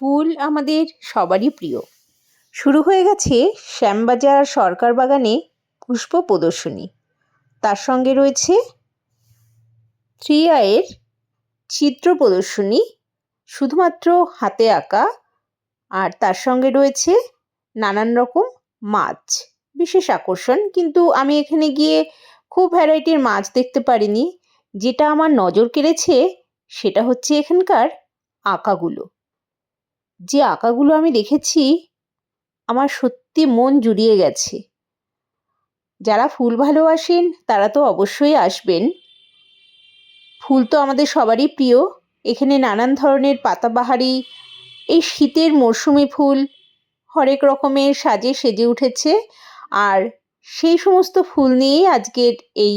ফুল আমাদের সবারই প্রিয়। শুরু হয়ে গেছে শ্যামবাজার সরকার বাগানে পুষ্প প্রদর্শনী। তার সঙ্গে রয়েছে থ্রি আয়ের চিত্র প্রদর্শনী, শুধুমাত্র হাতে আঁকা, আর তার সঙ্গে রয়েছে নানান রকম মাছ। বিশেষ আকর্ষণ, কিন্তু আমি এখানে গিয়ে খুব ভ্যারাইটির মাছ দেখতে পারিনি। যেটা আমার নজর কেড়েছে, সেটা হচ্ছে এখানকার আঁকাগুলো। যে আঁকাগুলো আমি দেখেছি, আমার সত্যি মন জুড়িয়ে গেছে। যারা ফুল ভালোবাসেন, তারা তো অবশ্যই আসবেন। ফুল তো আমাদের সবারই প্রিয়। এখানে নানান ধরনের পাতাবাহারি, এই শীতের মরশুমি ফুল হরেক রকমের সাজে সেজে উঠেছে। আর সেই সমস্ত ফুল নিয়েই আজকের এই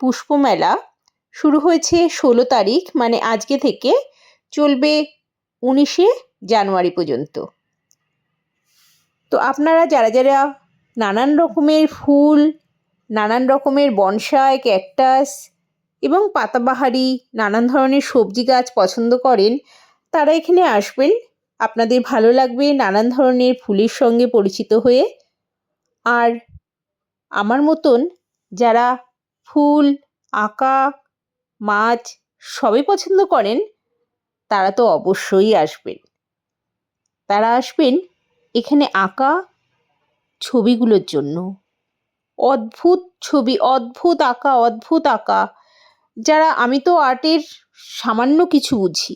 পুষ্পমেলা শুরু হয়েছে ষোলো তারিখ মানে আজকে থেকে চলবে উনিশে জানুয়ারি পর্যন্ত। তো আপনারা যারা যারা নানান রকমের ফুল, নানান রকমের বনসাই, ক্যাকটাস এবং পাতাবাহারি, নানান ধরনের সবজি গাছ পছন্দ করেন, তারা এখানে আসবেন। আপনাদের ভালো লাগবে নানান ধরনের ফুলের সঙ্গে পরিচিত হয়ে। আর আমার মতন যারা ফুল, আঁকা, মাছ সবই পছন্দ করেন, তারা তো অবশ্যই আসবেন। তারা আসবেন এখানে আঁকা ছবিগুলোর জন্য। অদ্ভুত ছবি, অদ্ভুত আঁকা অদ্ভুত আঁকা। যারা, আমি তো আর্টের সামান্য কিছু বুঝি।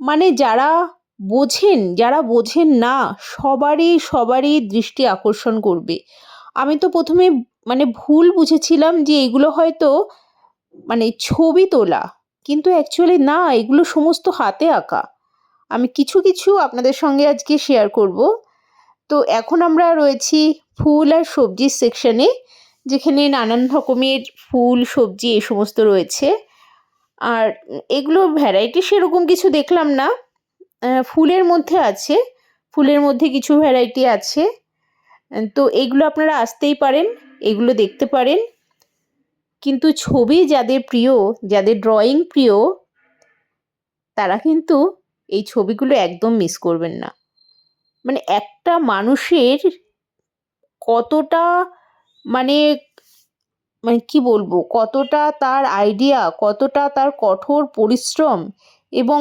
মানে যারা বোঝেন যারা বোঝেন না, সবারই সবারই দৃষ্টি আকর্ষণ করবে। আমি তো প্রথমে মানে ভুল বুঝেছিলাম যে এগুলো হয়তো মানে ছবি তোলা, কিন্তু অ্যাকচুয়ালি না, এগুলো সমস্ত হাতে আঁকা। আমি কিছু কিছু আপনাদের সঙ্গে আজকে শেয়ার করব। তো এখন আমরা রয়েছি ফুল আর সবজির সেকশানে যেখানে নানান রকমের ফুল, সবজি এ সমস্ত রয়েছে। আর এগুলো ভ্যারাইটি সেরকম কিছু দেখলাম না। ফুলের মধ্যে আছে, ফুলের মধ্যে কিছু ভ্যারাইটি আছে। তো এগুলো আপনারা আসতেই পারেন, এগুলো দেখতে পারেন। কিন্তু ছবি যাদের প্রিয়, যাদের ড্রয়িং প্রিয়, তারা কিন্তু এই ছবিগুলো একদম মিস করবেন না। মানে একটা মানুষের কতটা মানে মানে কি বলব, কতটা তার আইডিয়া কতটা তার কঠোর পরিশ্রম এবং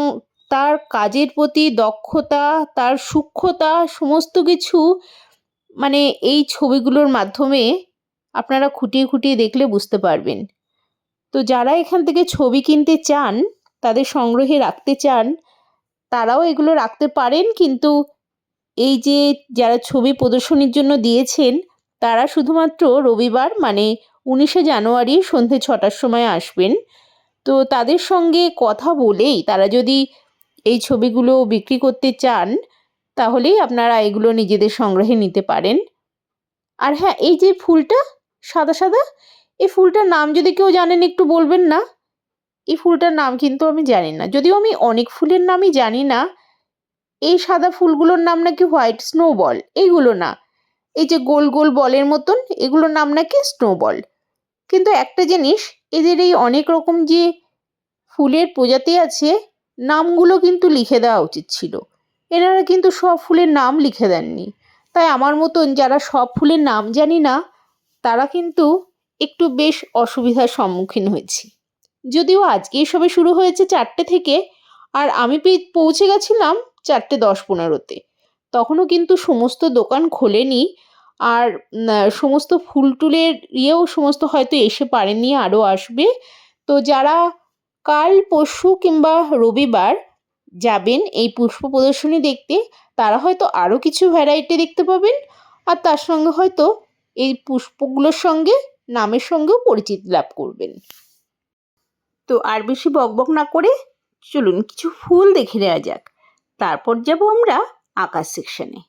তার কাজের প্রতি দক্ষতা, তার সূক্ষ্মতা, সমস্ত কিছু মানে এই ছবিগুলোর মাধ্যমে আপনারা খুঁটিয়ে খুঁটিয়ে দেখলে বুঝতে পারবেন। তো যারা এখান থেকে ছবি কিনতে চান, তাদের সংগ্রহে রাখতে চান তারাও এগুলো রাখতে পারেন, কিন্তু এই যে যারা ছবি প্রদর্শনীর জন্য দিয়েছেন, তারা শুধুমাত্র রবিবার মানে উনিশে জানুয়ারি সন্ধে ছটার সময় আসবেন। তো তাদের সঙ্গে কথা বলেই তারা যদি এই ছবিগুলো বিক্রি করতে চান, তাহলেই আপনারা এগুলো নিজেদের সংগ্রহে নিতে পারেন। আর হ্যাঁ এই যে ফুলটা, সাদা সাদা, এই ফুলটার নাম যদি কেউ জানেন, একটু বলবেন না? এই ফুলটার নাম কিন্তু আমি জানি না। যদিও আমি অনেক ফুলের নামই জানি না, এই সাদা ফুলগুলোর নাম নাকি হোয়াইট স্নো বল এইগুলো না। এই যে গোল গোল বলের মতন, এগুলোর নাম নাকি স্নো বল কিন্তু একটা জিনিস, এদের এই অনেক রকম যে ফুলের প্রজাতি আছে, নামগুলো কিন্তু লিখে দেওয়া উচিত ছিল। এনারা কিন্তু সব ফুলের নাম লিখে দেননি। তাই আমার মতন যারা সব ফুলের নাম জানি না, তারা কিন্তু একটু বেশ অসুবিধার সম্মুখীন হয়েছি। যদিও আজকেই সবে শুরু হয়েছে চারটে থেকে, আর আমি পৌঁছে গেছিলাম চারটে দশ পনেরোতে। তখনও কিন্তু সমস্ত দোকান খোলেনি, আর সমস্ত ফুল টুলের ইয়েও সমস্ত হয়তো এসে পারেনি, আরও আসবে। তো যারা কাল পরশু কিংবা রবিবার যাবেন এই পুষ্প প্রদর্শনী দেখতে, তারা হয়তো আরও কিছু ভ্যারাইটি দেখতে পাবেন, আর তার সঙ্গে হয়তো এই পুষ্পগুলোর সঙ্গে, নামের সঙ্গেও পরিচিতি লাভ করবেন। তো আর বেশি বকবক না করে চলুন কিছু ফুল দেখে নেওয়া যাক। তারপর যাব আমরা আকাশ সেকশনে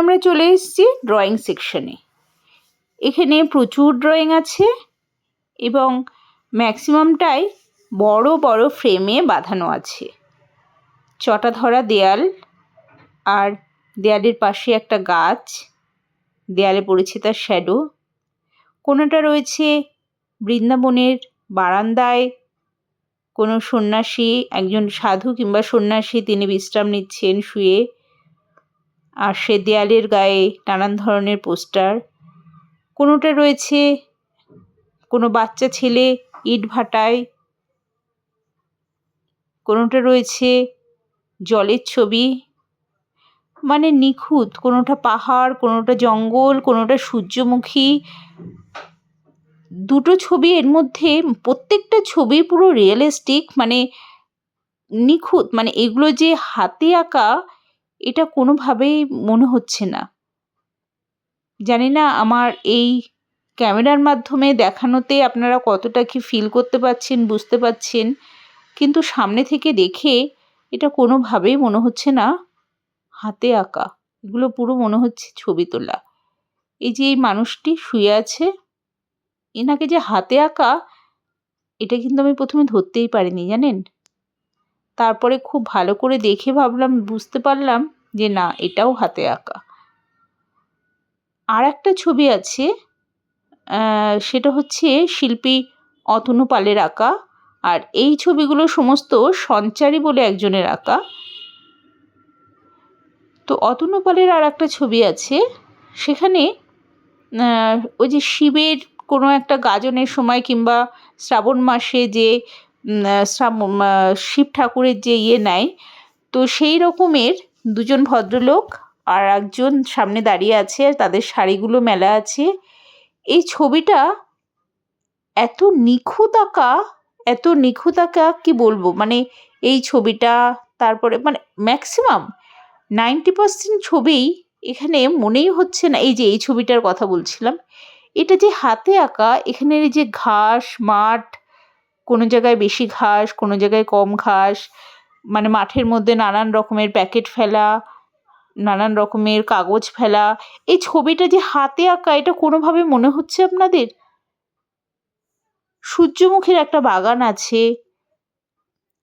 আমরা চলে এসেছি ড্রয়িং সেকশনে এখানে প্রচুর ড্রয়িং আছে এবং ম্যাক্সিমামটাই বড় বড় ফ্রেমে বাঁধানো আছে। চটা ধরা দেয়াল আর দেয়ালের পাশে একটা গাছ, দেয়ালে পড়েছে তার শ্যাডো কোনোটা রয়েছে বৃন্দাবনের বারান্দায়, কোনো সন্ন্যাসী, একজন সাধু কিংবা সন্ন্যাসী, তিনি বিশ্রাম নিচ্ছেন শুয়ে আর সে দেয়ালের গায়ে নানান ধরনের পোস্টার। কোনোটা রয়েছে? কোনো বাচ্চা ছেলে ইট ভাটায়? কোনোটা রয়েছে? জলের ছবি? মানে নিখুঁত, কোনোটা পাহাড়, কোনোটা জঙ্গল, কোনোটা সূর্যমুখী। দুটো ছবি এর মধ্যে, প্রত্যেকটা ছবি পুরো রিয়েলিস্টিক মানে নিখুঁত মানে এগুলো যে হাতে আঁকা এটা কোনোভাবেই মনে হচ্ছে না। জানি না আমার এই ক্যামেরার মাধ্যমে দেখানোতে আপনারা কতটা কি ফিল করতে পারছেন, বুঝতে পারছেন, কিন্তু সামনে থেকে দেখে এটা কোনোভাবেই মনে হচ্ছে না। হাতে আঁকা, এগুলো পুরো মনে হচ্ছে ছবি তোলা। এই যে এই মানুষটি শুয়ে আছে, এনাকে যে হাতে আঁকা, এটা কিন্তু আমি প্রথমে ধরতেই পারিনি, জানেন? তারপরে খুব ভালো করে দেখে ভাবলাম, বুঝতে পারলাম যে না, এটাও হাতে আঁকা। আর একটা ছবি আছে সেটা হচ্ছে শিল্পী অতনু পালের আঁকা। আর এই ছবিগুলো সমস্ত সঞ্চারী বলে একজনের আঁকা। তো অতনু পালের আর একটা ছবি আছে, সেখানে ওই যে শিবের কোনো একটা গাজনের সময় কিংবা শ্রাবণ মাসে যে শিব ঠাকুরের যে ইয়ে নেয় তো সেই রকমের দুজন ভদ্রলোক আর একজন সামনে দাঁড়িয়ে আছে আর তাদের শাড়িগুলো মেলা আছে। এই ছবিটা এত নিখুঁত আঁকা এত নিখুঁত আঁকা কী বলব? মানে এই ছবিটা, তারপরে মানে ম্যাক্সিমাম নাইনটি পার্সেন্ট ছবিই এখানে মনেই হচ্ছে না, এই যে এই ছবিটার কথা বলছিলাম। এটা যে হাতে আঁকা, এখানের যে ঘাস, মাঠ কোনো জায়গায় বেশি ঘাস, কোনো জায়গায় কম ঘাস মানে মাঠের মধ্যে নানান রকমের প্যাকেট ফেলা, নানান রকমের কাগজ ফেলা। এই ছবিটা যে হাতে আঁকা, এটা কোনোভাবে মনে হচ্ছে আপনাদের? সূর্যমুখীর একটা বাগান আছে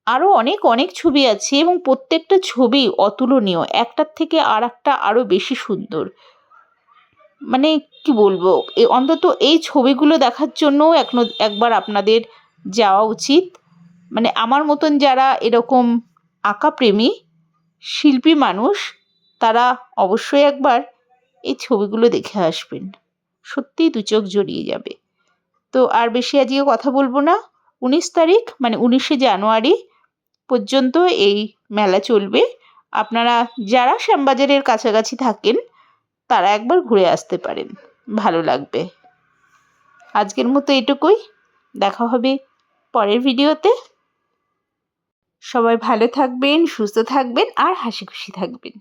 আরও অনেক অনেক ছবি আছে এবং প্রত্যেকটা ছবি অতুলনীয়, একটার থেকে আর একটা আরও বেশি সুন্দর। মানে কি বলব অন্তত এই ছবিগুলো দেখার জন্যও একবার আপনাদের যাওয়া উচিত। মানে আমার মতন যারা এরকম আঁকাপ্রেমী শিল্পী মানুষ, তারা অবশ্যই একবার এই ছবিগুলো দেখে আসবেন। সত্যিই দু চোখ জড়িয়ে যাবে। তো আর বেশি আজকে কথা বলব না। উনিশ তারিখ মানে উনিশে জানুয়ারি পর্যন্ত এই মেলা চলবে। আপনারা যারা শ্যামবাজারের কাছাকাছি থাকেন, তারা একবার ঘুরে আসতে পারেন। ভালো লাগবে। আজকের মতো এটুকুই। দেখা হবে পরের ভিডিওতে। সবাই ভালো থাকবেন সুস্থ থাকবেন আর হাসি খুশি থাকবেন।